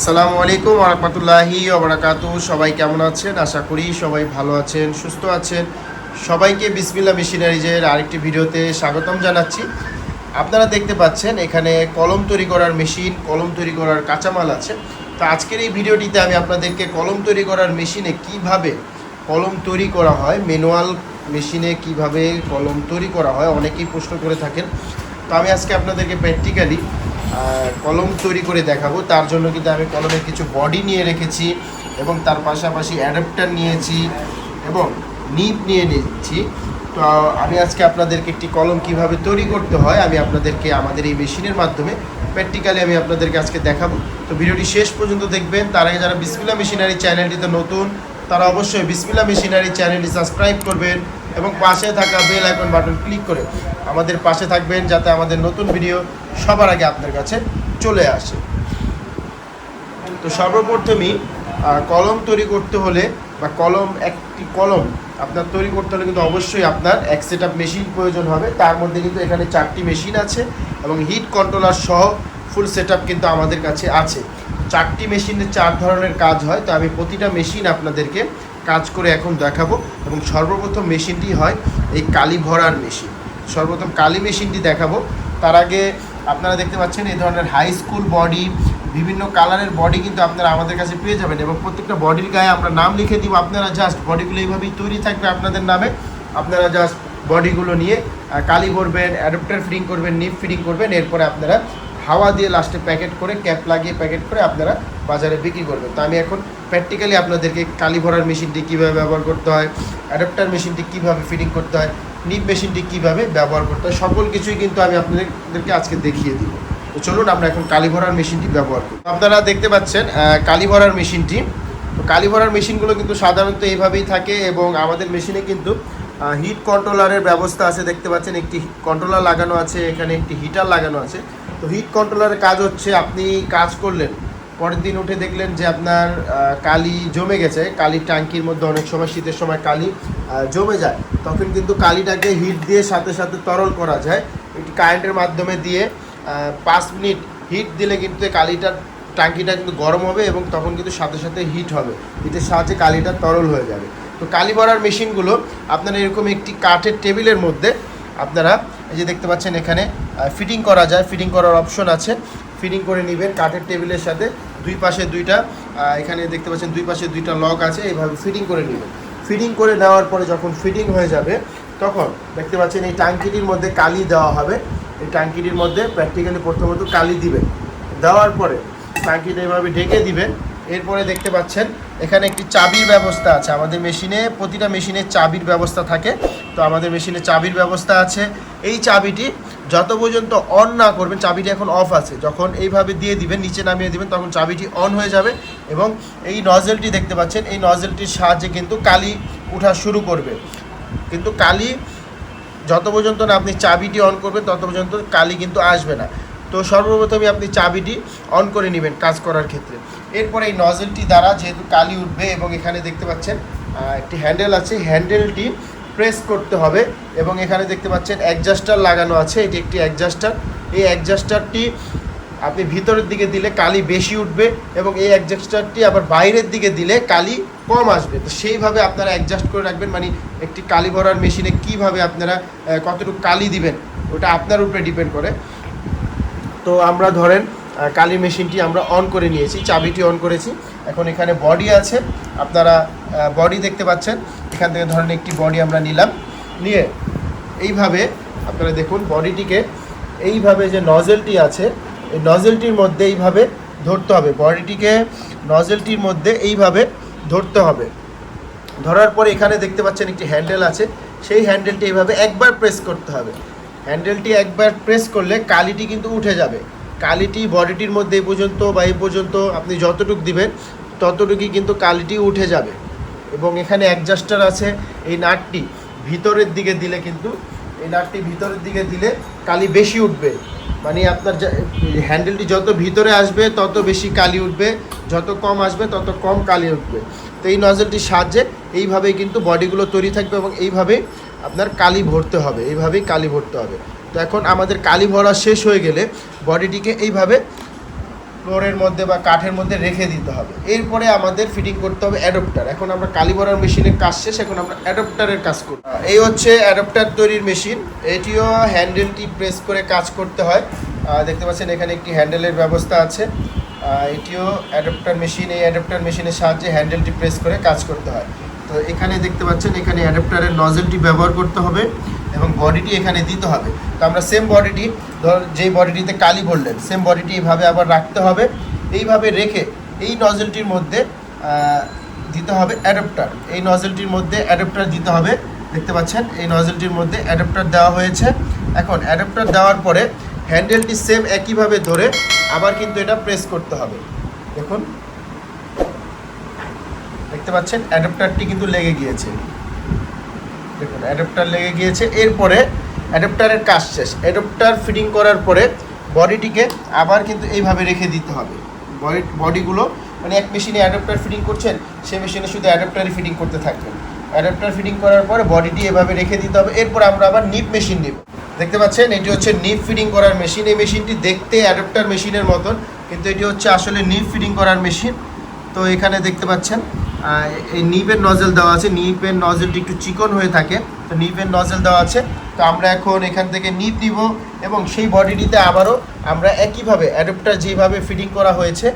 আসসালামু আলাইকুম রহমতুল্লাহি ওবরাকাতু সবাই কেমন আছেন? আশা করি সবাই ভালো আছেন, সুস্থ আছেন। সবাইকে বিসমিল্লা মেশিনারিজের আরেকটি ভিডিওতে স্বাগতম জানাচ্ছি। আপনারা দেখতে পাচ্ছেন, এখানে কলম তৈরি করার মেশিন, কলম তৈরি করার কাঁচামাল আছে। তো আজকের এই ভিডিওটিতে আমি আপনাদেরকে কলম তৈরি করার মেশিনে কীভাবে কলম তৈরি করা হয়, ম্যানুয়াল মেশিনে কীভাবে কলম তৈরি করা হয়, অনেকেই প্রশ্ন করে থাকেন। তো আমি আজকে আপনাদেরকে প্র্যাকটিক্যালি কলম তৈরি করে দেখাবো। তার জন্য কিন্তু আমি কলমের কিছু বডি নিয়ে রেখেছি এবং তার পাশাপাশি অ্যাডাপ্টার নিয়েছি এবং নিপ নিয়ে নিচ্ছি তো, আমি আজকে আপনাদেরকে একটি কলম কীভাবে তৈরি করতে হয়, আমি আপনাদেরকে আমাদের এই মেশিনের মাধ্যমে প্র্যাকটিক্যালি আমি আপনাদেরকে আজকে দেখাবো। তো, ভিডিওটি শেষ পর্যন্ত দেখবেন। তার আগে যারা বিসমিল্লা মেশিনারি চ্যানেলটিতে নতুন, তারা অবশ্যই বিসমিল্লা মেশিনারি চ্যানেলটি সাবস্ক্রাইব করবেন। এবং পাশে থাকা বেল আইকন বাটন ক্লিক করে আমাদের পাশে থাকবেন যাতে আমাদের নতুন ভিডিও সবার আগে আপনার কাছে চলে আসে। তো সর্বপ্রথমই কলম তৈরি করতে হলে বা কলম একটি কলম আপনার তৈরি করতে হলে কিন্তু অবশ্যই আপনার এক সেট মেশিন প্রয়োজন হবে। তার মধ্যে কিন্তু এখানে চারটি মেশিন আছে এবং হিট কন্ট্রোলার সহ ফুল সেট কিন্তু আমাদের কাছে আছে। চারটি মেশিনে চার ধরনের কাজ হয়, তো আমি প্রতিটা মেশিন আপনাদেরকে কাজ করে এখন দেখাবো এবং সর্বপ্রথম মেশিনটি হয় এই কালি ভরার মেশিন। সর্বপ্রথম কালি মেশিনটি দেখাবো। তার আগে আপনারা দেখতে পাচ্ছেন এই ধরনের হাই স্কুল বডি বিভিন্ন কালারের বডি কিন্তু আপনারা আমাদের কাছে পেয়ে যাবেন এবং প্রত্যেকটা বডির গায়ে আমরা নাম লিখে দিব। আপনারা জাস্ট বডিগুলো এইভাবেই তৈরি থাকবে আপনাদের নামে। আপনারা জাস্ট বডিগুলো নিয়ে কালি ভরবেন অ্যাডাপ্টার ফিটিং করবেন নিপ ফিটিং করবেন, এরপরে আপনারা হাওয়া দিয়ে লাস্টে প্যাকেট করে ক্যাপ লাগিয়ে প্যাকেট করে আপনারা বাজারে বিক্রি করবেন। তো আমি এখন প্র্যাকটিক্যালি আপনাদেরকে কালি ভরার মেশিনটি কীভাবে ব্যবহার করতে হয় অ্যাডাপ্টার মেশিনটি কীভাবে ফিটিং করতে হয় নিপ মেশিনটি কীভাবে ব্যবহার করতে হয়, সকল কিছুই কিন্তু আমি আপনাদেরকে আজকে দেখিয়ে দিব। তো চলুন আমরা এখন কালি ভরার মেশিনটি ব্যবহার করি। আপনারা দেখতে পাচ্ছেন কালি ভরার মেশিনটি তো কালি ভরার মেশিনগুলো কিন্তু সাধারণত এইভাবেই থাকে এবং আমাদের মেশিনে কিন্তু হিট কন্ট্রোলারের ব্যবস্থা আছে, দেখতে পাচ্ছেন, একটি কন্ট্রোলার লাগানো আছে, এখানে একটি হিটার লাগানো আছে। তো হিট কন্ট্রোলারের কাজ হচ্ছে আপনি কাজ করলেন, পরের দিন উঠে দেখলেন যে আপনার কালি জমে গেছে, কালির ট্যাঙ্কির মধ্যে অনেক সময়, শীতের সময় কালি জমে যায়। তখন কিন্তু কালিটাকে হিট দিয়ে সাথে সাথে তরল করা যায়। একটি কারেন্টের মাধ্যমে দিয়ে পাঁচ মিনিট হিট দিলে কিন্তু কালিটার, ট্যাঙ্কিটা কিন্তু গরম হবে এবং তখন কিন্তু সাথে সাথে হিট হবে। হিটের সাহায্যে কালিটা তরল হয়ে যাবে। তো কালি ভরার মেশিনগুলো আপনারা এরকম একটি কাঠের টেবিলের মধ্যে, আপনারা এই যে দেখতে পাচ্ছেন এখানে ফিটিং করা যায় ফিটিং করার অপশন আছে। ফিটিং করে নেবেন, কাঠের টেবিলের সাথে দুই পাশে দুইটা এখানে দেখতে পাচ্ছেন দুই পাশে দুইটা লক আছে, এইভাবে ফিটিং করে নেবেন। ফিটিং করে নেওয়ার পরে যখন ফিটিং হয়ে যাবে, তখন দেখতে পাচ্ছেন এই ট্যাঙ্কিটির মধ্যে কালি দেওয়া হবে। এই ট্যাঙ্কিটির মধ্যে প্র্যাকটিক্যালি প্রথমত কালি দিবেন। দেওয়ার পরে ট্যাঙ্কিটা এভাবে ঢেকে দিবেন। এরপরে দেখতে পাচ্ছেন, এখানে একটি চাবির ব্যবস্থা আছে। আমাদের মেশিনে, প্রতিটা মেশিনে চাবির ব্যবস্থা থাকে। তো আমাদের মেশিনে চাবির ব্যবস্থা আছে। এই চাবিটি যত পর্যন্ত অন না করবেন, চাবিটি এখন অফ আছে। যখন এইভাবে দিয়ে দিবেন, নিচে নামিয়ে দিবেন, তখন চাবিটি অন হয়ে যাবে এবং এই নজেলটি দেখতে পাচ্ছেন, এই নজেলটির সাহায্যে কিন্তু কালি ওঠা শুরু করবে। কিন্তু কালি যত পর্যন্ত না আপনি চাবিটি অন করবেন, তত পর্যন্ত কালি কিন্তু আসবে না। তো সর্বপ্রথমে আপনি চাবিটি অন করে নেবেন কাজ করার ক্ষেত্রে। এরপরে এই নজেলটি দ্বারা যেহেতু কালি উঠবে এবং এখানে দেখতে পাচ্ছেন একটি হ্যান্ডেল আছে। হ্যান্ডেলটি প্রেস করতে হবে এবং এখানে দেখতে পাচ্ছেন অ্যাডজাস্টার লাগানো আছে। এটি একটি অ্যাডজাস্টার এই অ্যাডজাস্টারটি আপনি ভিতরের দিকে দিলে কালি বেশি উঠবে এবং এই অ্যাডজাস্টারটি আবার বাইরের দিকে দিলে কালি কম আসবে। তো সেইভাবে আপনারা অ্যাডজাস্ট করে রাখবেন। মানে একটি কালি ভরার মেশিনে কীভাবে আপনারা কতটুকু কালি দিবেন, ওটা আপনার উপরে ডিপেন্ড করে। তো আমরা ধরেন কালি মেশিনটি আমরা অন করে নিয়েছি, চাবিটি অন করেছি। এখন এখানে বডি আছে, আপনারা বডি দেখতে পাচ্ছেন। এখান থেকে ধরেন একটি বডি আমরা নিলাম। নিয়ে এইভাবে আপনারা দেখুন বডিটিকে এইভাবে যে নজেলটি আছে, এই নজেলটির মধ্যে এইভাবে ধরতে হবে। বডিটিকে নজেলটির মধ্যে এইভাবে ধরতে হবে। ধরার পরে এখানে দেখতে পাচ্ছেন একটি হ্যান্ডেল আছে। সেই হ্যান্ডেলটি এইভাবে একবার প্রেস করতে হবে। হ্যান্ডেলটি একবার প্রেস করলে কালিটি কিন্তু উঠে যাবে। কালিটি বডিটির মধ্যে এই পর্যন্ত বা এই পর্যন্ত আপনি যতটুকু দিবেন, ততটুকুই কিন্তু কালিটি উঠে যাবে। এবং এখানে অ্যাডজাস্টার আছে এই নাটটি ভিতরের দিকে দিলে কিন্তু, এই নাটটি ভিতরের দিকে দিলে কালি বেশি উঠবে। মানে আপনার হ্যান্ডেলটি যত ভিতরে আসবে, তত বেশি কালি উঠবে। যত কম আসবে, তত কম কালি উঠবে। তো এই নজলটির সাহায্যে এইভাবেই কিন্তু বডিগুলো তৈরি থাকবে এবং এইভাবেই আপনার কালি ভরতে হবে, এইভাবেই কালি ভরতে হবে। তো এখন আমাদের কালি ভরা শেষ হয়ে গেলে বডিটিকে এইভাবে ফ্লোরের মধ্যে বা কাঠের মধ্যে রেখে দিতে হবে। এরপরে আমাদের ফিটিং করতে হবে অ্যাডপ্টার। এখন আমরা কালি ভরার মেশিনের কাজ শেষ, এখন আমরা অ্যাডপ্টারের কাজ করব এই হচ্ছে অ্যাডপ্টার তৈরির মেশিন। এটিও হ্যান্ডেলটি প্রেস করে কাজ করতে হয়। দেখতে পাচ্ছেন এখানে একটি হ্যান্ডেলের ব্যবস্থা আছে। এটিও অ্যাডপ্টার মেশিন, এই অ্যাডপ্টার মেশিনের সাহায্যে হ্যান্ডেলটি প্রেস করে কাজ করতে হয়। তো এখানে দেখতে পাচ্ছেন, এখানে অ্যাডাপ্টারের নজেলটি ব্যবহার করতে হবে এবং বডিটি এখানে দিতে হবে। তো আমরা সেম বডিটি, ধর যেই বডিটিতে কালি বললেন সেম বডিটি এইভাবে আবার রাখতে হবে। এইভাবে রেখে এই নজেলটির মধ্যে দিতে হবে অ্যাডাপ্টার। এই নজেলটির মধ্যে অ্যাডাপ্টার দিতে হবে। দেখতে পাচ্ছেন, এই নজেলটির মধ্যে অ্যাডাপ্টার দেওয়া হয়েছে। এখন অ্যাডাপ্টার দেওয়ার পরে হ্যান্ডেলটি সেম একইভাবে ধরে আবার কিন্তু এটা প্রেস করতে হবে। দেখুন দেখতে পাচ্ছেন অ্যাডাপ্টারটি কিন্তু লেগে গিয়েছে। দেখুন অ্যাডাপ্টার লেগে গিয়েছে। এরপরে অ্যাডাপ্টারের কাজ শেষ। অ্যাডাপ্টার ফিটিং করার পরে বডিটিকে আবার কিন্তু এইভাবে রেখে দিতে হবে। বডি বডিগুলো মানে এক মেশিনে অ্যাডাপ্টার ফিটিং করছেন, সে মেশিনে শুধু অ্যাডাপ্টারই ফিটিং করতে থাকবেন। অ্যাডাপ্টার ফিটিং করার পরে বডিটি এভাবে রেখে দিতে হবে। এরপর আমরা আবার নিপ মেশিন নিব। দেখতে পাচ্ছেন, এটি হচ্ছে নিপ ফিটিং করার মেশিন এই মেশিনটি দেখতে অ্যাডাপ্টার মেশিনের মতন, কিন্তু এটি হচ্ছে আসলে নিপ ফিটিং করার মেশিন তো এখানে দেখতে পাচ্ছেন এই নিপের নজেল দেওয়া আছে। নিপের নজেলটি একটু চিকন হয়ে থাকে। তো নিপের নজেল দেওয়া আছে। তো আমরা এখন এখান থেকে নিপ দিব এবং সেই বডিটিতে আবারও আমরা একইভাবে অ্যাডাপ্টার যেভাবে ফিটিং করা হয়েছে,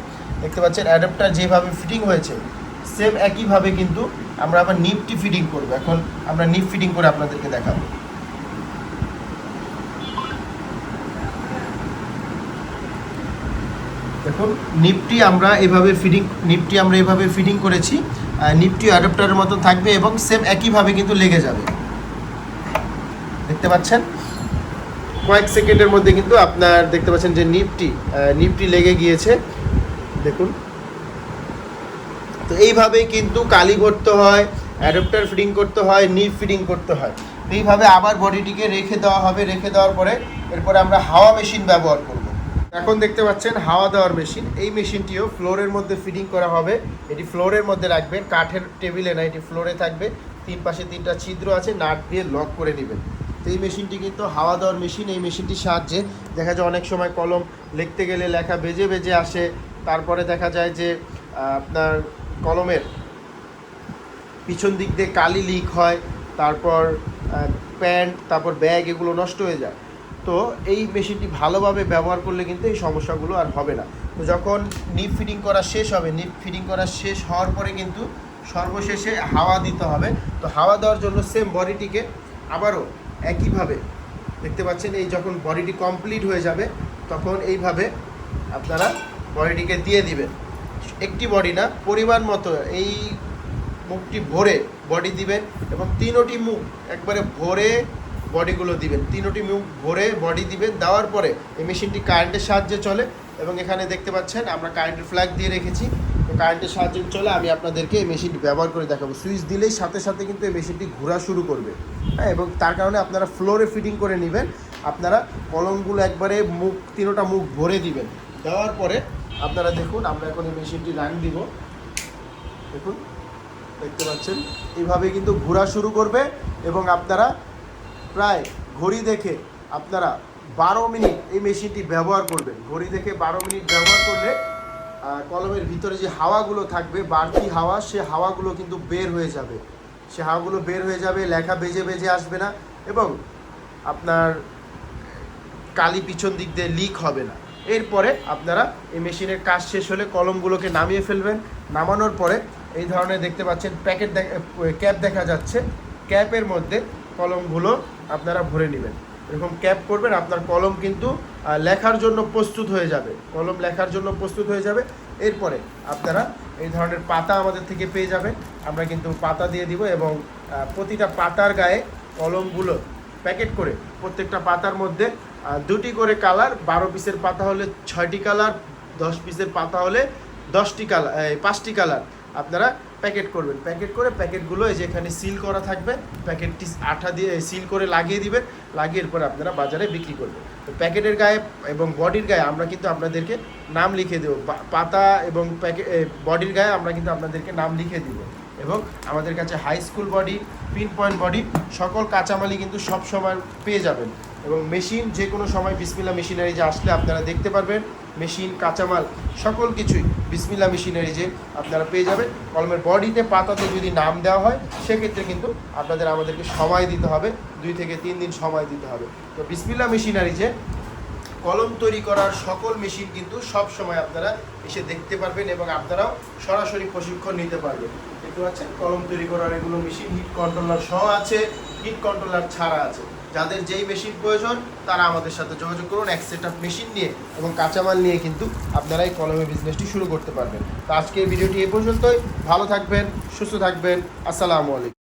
দেখতে পাচ্ছেন অ্যাডাপ্টার যেভাবে ফিটিং হয়েছে সেম একইভাবে কিন্তু আমরা আবার নিপটি ফিটিং করব। এখন আমরা নিপ ফিটিং করে আপনাদেরকে দেখাবো। দেখুন নিপটি আমরা এভাবে ফিটিং নিপটি আমরা এভাবে ফিটিং করেছি নিপটি অ্যাডাপ্টারের মতো থাকবে এবং সেম একইভাবে কিন্তু লেগে যাবে। দেখতে পাচ্ছেন? কয়েক সেকেন্ডের মধ্যে কিন্তু আপনার দেখতে পাচ্ছেন যে নিপটি নিপটি লেগে গিয়েছে। দেখুন। তো এইভাবেই কিন্তু কালি করতে হয় অ্যাডাপ্টার ফিটিং করতে হয় নিপ ফিটিং করতে হয়। এইভাবে আবার বডিটিকে রেখে দেওয়া হবে, রেখে দেওয়ার পরে এরপরে আমরা হাওয়া মেশিন ব্যবহার করব। এখন দেখতে পাচ্ছেন হাওয়া দেওয়ার মেশিন। এই মেশিনটিও ফ্লোরের মধ্যে ফিটিং করা হবে। এটি ফ্লোরের মধ্যে রাখবেন। কাঠের টেবিলে না, এটি ফ্লোরে থাকবে। তিন পাশে তিনটা ছিদ্র আছে, নাট দিয়ে লক করে নেবেন। তো এই মেশিনটি কিন্তু হাওয়া দেওয়ার মেশিন। এই মেশিনটির সাহায্যে দেখা যায় অনেক সময় কলম লিখতে গেলে লেখা বেজে বেজে আসে। তারপরে দেখা যায় যে আপনার কলমের পিছন দিক দিয়ে কালি লিক হয়। তারপর প্যান্ট, তারপর ব্যাগ এগুলো নষ্ট হয়ে যায়। তো এই মেশিনটি ভালোভাবে ব্যবহার করলে কিন্তু এই সমস্যাগুলো আর হবে না। তো যখন নিপ ফিটিং করা শেষ হবে নিপ ফিটিং করা শেষ হওয়ার পরে কিন্তু সর্বশেষে হাওয়া দিতে হবে। তো হাওয়া দেওয়ার জন্য সেম বডিটিকে আবারও একইভাবে দেখতে পাচ্ছেন, এই যখন বডিটি কমপ্লিট হয়ে যাবে, তখন এইভাবে আপনারা বডিটিকে দিয়ে দিবেন। একটি বডি না, পরিমাণ মতো এই মুখটি ভরে বডি দিবেন এবং তিনোটি মুখ একবারে ভরে বডিগুলো দিবেন। তিনোটি মুখ ভরে বডি দিবেন, দেওয়ার পরে এই মেশিনটি কারেন্টের সাহায্যে চলে এবং এখানে দেখতে পাচ্ছেন আমরা কারেন্টের ফ্ল্যাগ দিয়ে রেখেছি। তো কারেন্টের সাহায্যে চলে আমি আপনাদেরকে এই মেশিনটি ব্যবহার করে দেখাবো। সুইচ দিলেই সাথে সাথে কিন্তু এই মেশিনটি ঘোরা শুরু করবে। হ্যাঁ এবং তার কারণে আপনারা ফ্লোরে ফিটিং করে নেবেন। আপনারা কলমগুলো একবারে মুখ, তিনোটা মুখ ভরে দিবেন। দেওয়ার পরে আপনারা দেখুন, আমরা এখন এই মেশিনটি রান দিব। দেখুন, দেখতে পাচ্ছেন? এইভাবে কিন্তু ঘোরা শুরু করবে এবং আপনারা প্রায় ঘড়ি দেখে আপনারা বারো মিনিট এই মেশিনটি ব্যবহার করবেন। ঘড়ি দেখে বারো মিনিট ব্যবহার করলে কলমের ভিতরে যে হাওয়াগুলো থাকবে, বাড়তি হাওয়া, সে হাওয়াগুলো কিন্তু বের হয়ে যাবে। সে হাওয়াগুলো বের হয়ে যাবে, লেখা বেজে বেজে আসবে না এবং আপনার কালি পিছন দিক দিয়ে লিক হবে না। এরপরে আপনারা এই মেশিনের কাজ শেষ হলে কলমগুলোকে নামিয়ে ফেলবেন। নামানোর পরে এই ধরনের দেখতে পাচ্ছেন প্যাকেট ক্যাপ দেখা যাচ্ছে। ক্যাপের মধ্যে কলমগুলো আপনারা ভরে নেবেন। এরকম ক্যাপ করবেন, আপনার কলম কিন্তু লেখার জন্য প্রস্তুত হয়ে যাবে। কলম লেখার জন্য প্রস্তুত হয়ে যাবে। এরপরে আপনারা এই ধরনের পাতা আমাদের থেকে পেয়ে যাবেন। আমরা কিন্তু পাতা দিয়ে দিব এবং প্রতিটা পাতার গায়ে কলমগুলো প্যাকেট করে প্রত্যেকটা পাতার মধ্যে দুটি করে কালার, বারো পিসের পাতা হলে ছয়টি কালার, দশ পিসের পাতা হলে দশটি কালার পাঁচটি কালার আপনারা প্যাকেট করবেন। প্যাকেট করে প্যাকেটগুলো এই যে এখানে সিল করা থাকবে, প্যাকেটটি আঠা দিয়ে সিল করে লাগিয়ে দিবেন লাগিয়ে এরপর আপনারা বাজারে বিক্রি করবেন তো প্যাকেটের গায়ে এবং বডির গায়ে আমরা কিন্তু আপনাদেরকে নাম লিখে দেবো। পাতা এবং প্যাকেট বডির গায়ে আমরা কিন্তু আপনাদেরকে নাম লিখে দিব। এবং আমাদের কাছে high school body pin point body সকল কাঁচামালই কিন্তু সব সময় পেয়ে যাবেন। এবং মেশিন যে কোনো সময় বিসমিল্লা মেশিনারি যে আসলে আপনারা দেখতে পারবেন, মেশিন, কাঁচামাল, সকল কিছুই বিসমিল্লা মেশিনারি যে আপনারা পেয়ে যাবেন। কলমের বডিতে, পাতাতে যদি নাম দেওয়া হয়, সেক্ষেত্রে কিন্তু আপনাদের আমাদেরকে সময় দিতে হবে, দুই থেকে তিন দিন সময় দিতে হবে। তো বিসমিল্লা মেশিনারি যে কলম তৈরি করার সকল মেশিন কিন্তু সব সময় আপনারা এসে দেখতে পারবেন এবং আপনারাও সরাসরি প্রশিক্ষণ নিতে পারবেন। একটু আছে কলম তৈরি করার এগুলো মেশিন, হিট কন্ট্রোলার সহ আছে, হিট কন্ট্রোলার ছাড়া আছে। যাদের যেই মেশিন প্রয়োজন, তারা আমাদের সাথে যোগাযোগ করুন, এক সেট মেশিন নিয়ে এবং কাঁচামাল নিয়ে কিন্তু আপনারা এই কলমের বিজনেসটি শুরু করতে পারবেন। তো আজকে এই ভিডিওটি এ পর্যন্তই। ভালো থাকবেন, সুস্থ থাকবেন। আসসালামু আলাইকুম।